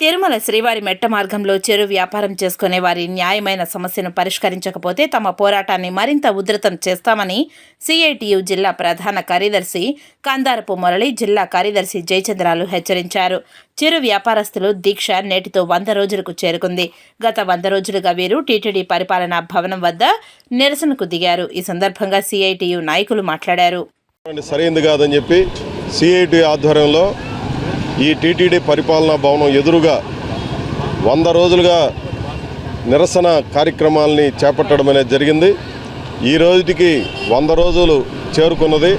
తిరుమల శ్రీవారి మెట్ట మార్గంలో చెరు వ్యాపారం చేసుకునే వారి న్యాయమైన సమస్యను పరిష్కరించకపోతే తమ పోరాటాన్ని మరింత ఉధృతం చేస్తామని సిఐటియు జిల్లా ప్రధాన కార్యదర్శి కందారపు మురళి జిల్లా కార్యదర్శి జయచంద్రాలు హెచ్చరించారు. చిరు వ్యాపారస్తులు దీక్ష నేటితో వంద రోజులకు చేరుకుంది. గత వంద రోజులుగా వీరు టీటీడీ పరిపాలనా భవనం వద్ద నిరసనకు దిగారు. ఈ సందర్భంగా సిఐటియు నాయకులు మాట్లాడారు. సరైంది కాదని చెప్పి సిఐటి ఆధ్వర్యంలో ఈ టీటీడీ పరిపాలనా భవనం ఎదురుగా వంద రోజులుగా నిరసన కార్యక్రమాలని చేపట్టడం అనేది జరిగింది. ఈ రోజుకి వంద రోజులు చేరుకున్నది.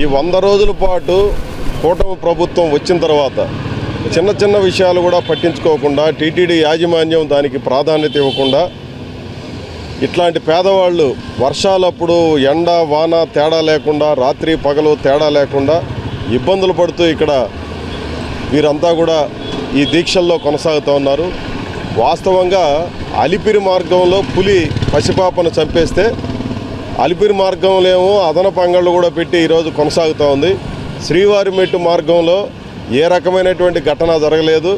ఈ వంద రోజుల పాటు కూటమి ప్రభుత్వం వచ్చిన తర్వాత చిన్న చిన్న విషయాలు కూడా పట్టించుకోకుండా టీటీడీ యాజమాన్యం దానికి ప్రాధాన్యత ఇవ్వకుండా ఇట్లాంటి పేదవాళ్ళు వర్షాలప్పుడు ఎండ వాన తేడా లేకుండా రాత్రి పగలు తేడా లేకుండా ఇబ్బందులు పడుతూ ఇక్కడ వీరంతా కూడా ఈ దీక్షల్లో కొనసాగుతూ ఉన్నారు. వాస్తవంగా అలిపిరి మార్గంలో పులి పసిపాపను చంపేస్తే అలిపిరి మార్గంలో ఏమో అదనపు అంగళ్ళు కూడా పెట్టి ఈరోజు కొనసాగుతూ ఉంది. శ్రీవారి మెట్టు మార్గంలో ఏ రకమైనటువంటి ఘటన జరగలేదు.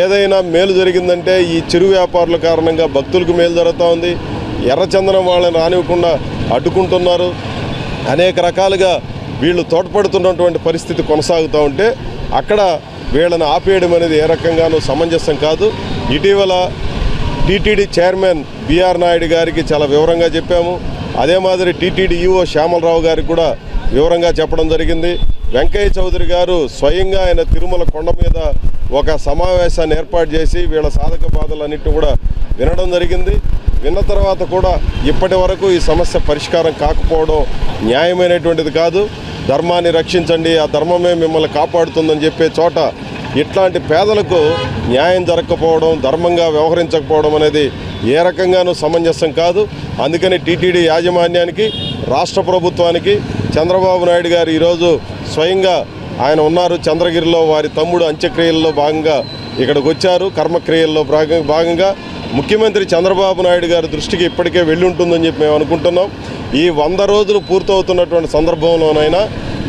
ఏదైనా మేలు జరిగిందంటే ఈ చిరు వ్యాపారుల కారణంగా భక్తులకు మేలు జరుగుతూ ఉంది. ఎర్రచందనం వాళ్ళని రానివ్వకుండా అడ్డుకుంటున్నారు. అనేక రకాలుగా వీళ్ళు తోడ్పడుతున్నటువంటి పరిస్థితి కొనసాగుతూ ఉంటే అక్కడ వీళ్ళని ఆపేయడం అనేది ఏ రకంగానూ సమంజసం కాదు. ఇటీవల టీటీడీ చైర్మన్ బిఆర్ నాయుడు గారికి చాలా వివరంగా చెప్పాము. అదే మాదిరి టీటీడీ ఈఓ శ్యామలరావు గారికి కూడా వివరంగా చెప్పడం జరిగింది. వెంకయ్య చౌదరి గారు స్వయంగా ఆయన తిరుమల కొండ మీద ఒక సమావేశాన్ని ఏర్పాటు చేసి వీళ్ళ సాధక బాధలన్నింటినీ కూడా వినడం జరిగింది. విన్న తర్వాత కూడా ఇప్పటి వరకు ఈ సమస్య పరిష్కారం కాకపోవడం న్యాయమైనటువంటిది కాదు. ధర్మాన్ని రక్షించండి ఆ ధర్మమే మిమ్మల్ని కాపాడుతుందని చెప్పే చోట ఇట్లాంటి పేదలకు న్యాయం జరగకపోవడం ధర్మంగా వ్యవహరించకపోవడం అనేది ఏ రకంగానూ సమంజసం కాదు. అందుకని టీటీడీ యాజమాన్యానికి రాష్ట్ర ప్రభుత్వానికి చంద్రబాబు నాయుడు గారు ఈరోజు స్వయంగా ఆయన ఉన్నారు. చంద్రగిరిలో వారి తమ్ముడు అంత్యక్రియల్లో భాగంగా ఇక్కడికి వచ్చారు. కర్మక్రియల్లో భాగంగా ముఖ్యమంత్రి చంద్రబాబు నాయుడు గారి దృష్టికి ఇప్పటికే వెళ్ళి ఉంటుందని చెప్పి మేము అనుకుంటున్నాం. ఈ వంద రోజులు పూర్తవుతున్నటువంటి సందర్భంలోనైనా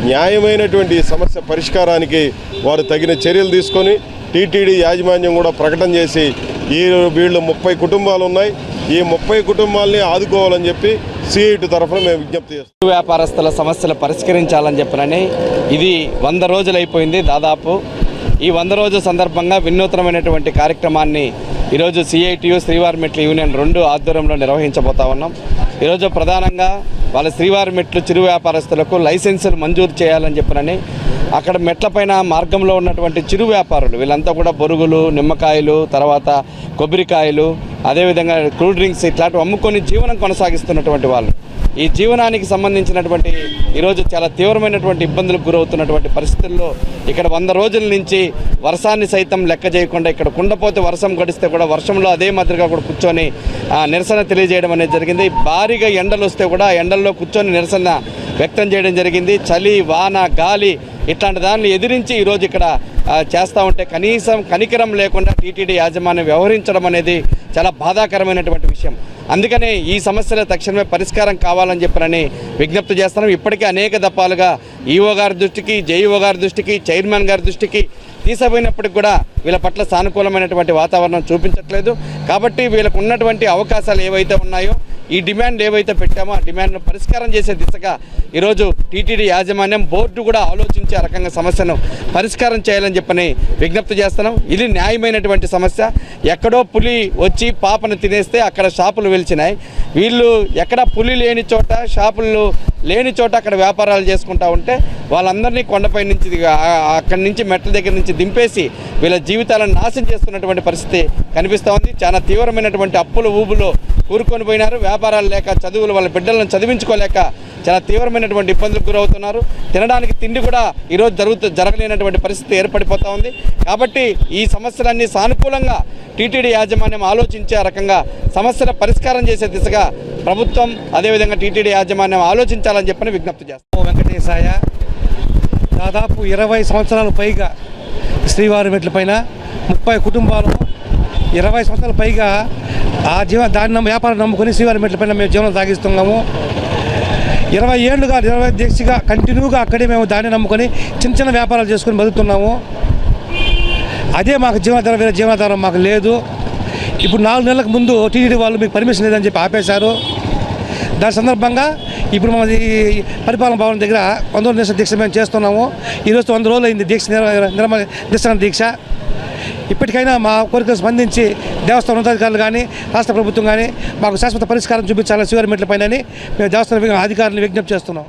న్యాయమైనటువంటి సమస్య పరిష్కారానికి వారు తగిన చర్యలు తీసుకొని టీటీడీ యాజమాన్యం కూడా ప్రకటన చేసి ఈ వీళ్ళు ముప్పై కుటుంబాలు ఉన్నాయి. ఈ ముప్పై కుటుంబాలని ఆదుకోవాలని చెప్పి సిఐటి తరఫున మేము విజ్ఞప్తి చేస్తాం వ్యాపారస్తుల సమస్యలు పరిష్కరించాలని చెప్పినని ఇది వంద రోజులు అయిపోయింది దాదాపు. ఈ వంద రోజుల సందర్భంగా వినూత్నమైనటువంటి కార్యక్రమాన్ని ఈరోజు సిఐటియు శ్రీవారి మెట్ల యూనియన్ రెండు ఆధ్వర్యంలో నిర్వహించబోతా ఉన్నాం. ఈరోజు ప్రధానంగా వాళ్ళ శ్రీవారి మెట్లు చిరు వ్యాపారస్తులకు లైసెన్సులు మంజూరు చేయాలని చెప్పనని అక్కడ మెట్లపైన మార్గంలో ఉన్నటువంటి చిరు వ్యాపారులు వీళ్ళంతా కూడా బొరుగులు నిమ్మకాయలు తర్వాత కొబ్బరికాయలు అదేవిధంగా కూల్ డ్రింక్స్ ఇట్లాంటివి అమ్ముకొని జీవనం కొనసాగిస్తున్నటువంటి వాళ్ళు. ఈ జీవనానికి సంబంధించినటువంటి ఈరోజు చాలా తీవ్రమైనటువంటి ఇబ్బందులకు గురవుతున్నటువంటి పరిస్థితుల్లో ఇక్కడ వంద రోజుల నుంచి వర్షాన్ని సైతం లెక్క చేయకుండా ఇక్కడ కుండపోతే వర్షం గడిస్తే కూడా వర్షంలో అదే మాదిరిగా కూడా కూర్చొని నిరసన తెలియజేయడం అనేది జరిగింది. భారీగా ఎండలు వస్తే కూడా ఎండల్లో కూర్చొని నిరసన వ్యక్తం చేయడం జరిగింది. చలి వాన గాలి ఇట్లాంటి దాన్ని ఎదిరించి ఈరోజు ఇక్కడ చేస్తూ ఉంటే కనీసం కనికరం లేకుండా టీటీడీ యాజమాన్యం వ్యవహరించడం అనేది చాలా బాధాకరమైనటువంటి విషయం. అందుకనే ఈ సమస్యల తక్షణమే పరిష్కారం కావాలని చెప్పనని విజ్ఞప్తి చేస్తున్నాం. ఇప్పటికే అనేక దఫాలుగా ఈఓ గారి దృష్టికి జేఈఓ గారి దృష్టికి చైర్మన్ గారి దృష్టికి తీసుకుపోయినప్పటికి కూడా వీళ్ళ పట్ల సానుకూలమైనటువంటి వాతావరణం చూపించట్లేదు. కాబట్టి వీళ్ళకు ఉన్నటువంటి అవకాశాలు ఏవైతే ఉన్నాయో ఈ డిమాండ్ ఏవైతే పెట్టామో ఆ డిమాండ్ను పరిష్కారం చేసే దిశగా ఈరోజు టీటీడీ యాజమాన్యం బోర్డు కూడా ఆలోచించి ఆ రకంగా సమస్యను పరిష్కారం చేయాలని చెప్పని విజ్ఞప్తి చేస్తున్నాం. ఇది న్యాయమైనటువంటి సమస్య. ఎక్కడో పులి వచ్చి పాపను తినేస్తే అక్కడ షాపులు వెలిచినాయి. వీళ్ళు ఎక్కడ పులి లేని చోట షాపులు లేని చోట అక్కడ వ్యాపారాలు చేసుకుంటా ఉంటే వాళ్ళందరినీ కొండపై నుంచి అక్కడి నుంచి మెట్ల దగ్గర నుంచి దింపేసి వీళ్ళ జీవితాలను నాశనం చేస్తున్నటువంటి పరిస్థితి కనిపిస్తూ ఉంది. చాలా తీవ్రమైనటువంటి అప్పుల ఊబులో కూరుకొని పోయినారు. వ్యాపారాలు లేక చదువులు వాళ్ళ బిడ్డలను చదివించుకోలేక చాలా తీవ్రమైనటువంటి ఇబ్బందులకు గురవుతున్నారు. తినడానికి తిండి కూడా ఈరోజు జరుగుతూ జరగలేనటువంటి పరిస్థితి ఏర్పడిపోతూ ఉంది. కాబట్టి ఈ సమస్యలన్నీ సానుకూలంగా టీటీడీ యాజమాన్యం ఆలోచించే రకంగా సమస్యల పరిష్కారం చేసే దిశగా ప్రభుత్వం అదేవిధంగా టీటీడీ యాజమాన్యం ఆలోచించాలని చెప్పని విజ్ఞప్తి చేస్తాం వెంకటేశాయ. దాదాపు ఇరవై సంవత్సరాల పైగా శ్రీవారి మెట్ల పైన ముప్పై కుటుంబాలు ఇరవై సంవత్సరాల పైగా ఆ జీవ దాన్ని వ్యాపారం నమ్ముకొని శ్రీవారి మెట్ల పైన మేము జీవనం సాగిస్తున్నాము. ఇరవై ఏళ్ళుగా ఇరవై దీక్షగా కంటిన్యూగా అక్కడే మేము దాన్ని నమ్ముకొని చిన్న చిన్న వ్యాపారాలు చేసుకొని బతుకుతున్నాము. అదే మాకు జీవనాధారం వేరే జీవనాధారం మాకు లేదు. ఇప్పుడు నాలుగు నెలలకు ముందు టీటీడీ వాళ్ళు మీకు పర్మిషన్ లేదని చెప్పి ఆపేశారు. దాని సందర్భంగా ఇప్పుడు మనది పరిపాలన భవన్ దగ్గర వంద రోజుల దీక్ష మేము చేస్తున్నాము. ఈరోజు వంద రోజులు అయింది దీక్ష నిర్మ నిర్మ నిరసన దీక్ష. ఇప్పటికైనా మా కోరికలు స్పందించి దేవస్థానం ఉన్నతాధికారులు కానీ రాష్ట్ర ప్రభుత్వం కానీ మాకు శాశ్వత పరిష్కారం చూపించాలని శివారి పైన మేము దేవస్థాన అధికారులను విజ్ఞప్తి చేస్తున్నాం.